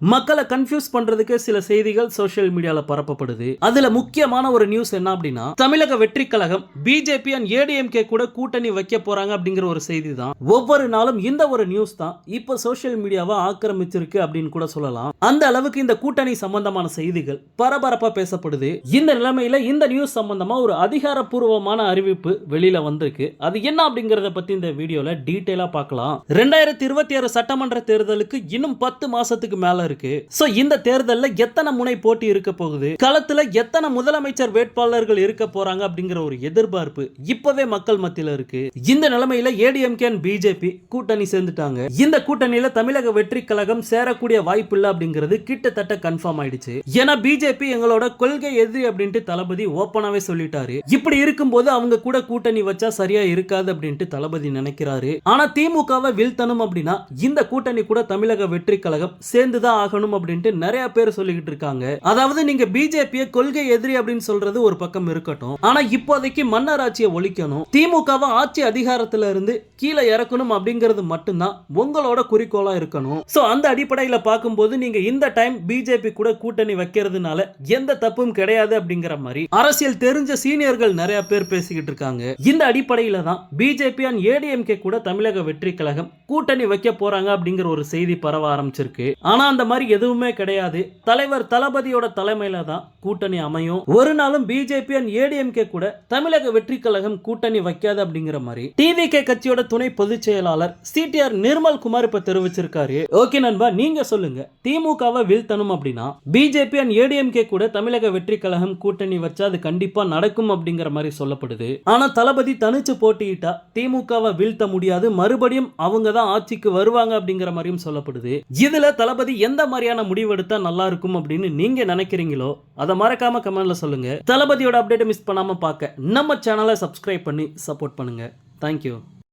மக்களை கன்ஃபியூஸ் பண்றதுக்கு சில செய்திகள் சோஷியல் மீடியால பரப்பப்படுது. அதுல முக்கியமான ஒரு நியூஸ் என்ன அப்படின்னா தமிழக வெற்றி கழகம் பிஜேபி அண்ட் ஏடிஎம்கே கூட கூட்டணி வைக்க போறாங்க அப்படிங்கிற ஒரு செய்தி தான் ஒவ்வொரு நாளும் இந்த ஒரு நியூஸ் தான் இப்போ சோஷியல் மீடியாவை ஆக்கிரமிச்சிருக்கு அப்படின்னு கூட சொல்லலாம். அந்த அளவுக்கு இந்த கூட்டணி சம்பந்தமான செய்திகள் பரபரப்பா பேசப்படுது. இந்த நிலைமையில இந்த நியூஸ் சம்பந்தமா ஒரு அதிகாரப்பூர்வமான அறிவிப்பு வெளியில வந்திருக்கு. அது என்ன அப்படிங்கறத பத்தி இந்த வீடியோல டீட்டெயிலா பார்க்கலாம். ரெண்டாயிரத்தி இருபத்தி ஆறு சட்டமன்ற தேர்தலுக்கு இன்னும் பத்து மாசத்துக்கு மேல இருக்கு. சோ இந்த தேர்தலில் எத்தனை முனை போட்டி இருக்க போகுது? களத்துல எத்தனை முதலமைச்சர் வேட்பாளர்கள் இருக்க போறாங்க அப்படிங்கிற ஒரு எதிர்பார்ப்பு இப்பவே மக்கள் மத்தியில இருக்கு. இந்த நிலைமையில ஏடிஎம்கே அண்ட் பிஜேபி கூட்டணி சேர்ந்துட்டாங்க. இந்த கூட்டணியில தமிழக வெற்றி கழகம் சேரக்கூடிய வாய்ப்பு இல்லை அப்படிங்கிறது கிட்டத்தட்ட கன்ஃபார்ம் ஆயிடுச்சு. ஏன்னா பிஜேபி எங்களோட கொள்கை எதிரி அப்படின்ட்டு தளபதி ஓப்பனாவே சொல்லிட்டாரு. இப்படி இருக்கும்போது அவங்க கூட கூட்டணி வச்சா சரியா இருக்காது அப்படின்ட்டு தளபதி நினைக்கிறாரு. ஆனா திமுகவை வீழ்த்தணும் அப்படின்னா இந்த கூட்டணி கூட தமிழக வெற்றி கழகம் சேர்ந்துதான் ஆகணும் அப்படின்ட்டு நிறைய பேர் சொல்லிக்கிட்டு இருக்காங்க. அதாவது நீங்க பிஜேபியை கொள்கை எதிரி அப்படின்னு சொல்றது ஒரு பக்கம் இருக்கட்டும். ஆனா இப்போதைக்கு மன்னர் ஆட்சியை ஒழிக்கணும். திமுகவை ஆட்சி அதிகாரத்துல இருந்து கீழே இறக்கணும் அப்படிங்கிறது மட்டும்தான் உங்களோட குறிக்கோளா இருக்கணும். சோ அந்த அடிப்படையில பார்க்கும்போது நீங்க இந்த டைம் பிஜேபி கூட கூட்டணி வைக்கிறதுனால எந்த தப்பும் கிடையாது அப்படிங்கிற மாதிரி அரசியல் தெரிஞ்ச சீனியர்கள் நிறைய பேர் பேசிக்கிட்டு இருக்காங்க. இந்த அடிப்படையில தான் பிஜேபி அண்ட் ஏடிஎம்கே கூட தமிழக வெற்றி கழகம் கூட்டணி வைக்க போறாங்க அப்படிங்கிற ஒரு செய்தி பரவ ஆரம்பிச்சிருக்கு. ஆனா அந்த மாதிரி எதுவுமே கிடையாது. தலைவர் தளபதியோட தலைமையில தான் கூட்டணி அமையும். ஒரு நாளும் பிஜேபி அண்ட் ஏடிஎம்கே கூட தமிழக வெற்றி கழகம் கூட்டணி வைக்காது அப்படிங்கிற மாதிரி டிவிகே கட்சியோட துணை பொதுச் செயலாளர் சிடிஆர் நிர்மல் குமார் இப்ப தெரிவிச்சிருக்காரு. ஓகே நண்பா நீங்க சொல்லுங்க. திமுகவை வீழ்த்தணும் அப்படின்னா பிஜேபி அண்ட் ஏடிஎம்கே கூட தமிழக வெற்றி கழகம் கூட்டணி வச்சா அது கண்டிப்பா நடக்கும் அப்படிங்கிற மாதிரி சொல்லப்படுது. ஆனா தளபதி தனிச்சு போட்டியிட்டா திமுகவை வீழ்த்த முடியாது. மறுபடியும் அவங்க தான் ஆட்சிக்கு வருவாங்க அப்படிங்கிற மாதிரியும் சொல்லப்படுது. இதுல தளபதி எந்த மாதிரியான முடிவு எடுத்தால் நல்லா இருக்கும் அப்படின்னு நீங்க நினைக்கிறீங்களோ அதை மறக்காம கமெண்ட்ல சொல்லுங்க. தளபதியோட அப்டேட்டை மிஸ் பண்ணாம பார்க்க நம்ம சேனலை சப்ஸ்கிரைப் பண்ணி சப்போர்ட் பண்ணுங்க. தேங்க்யூ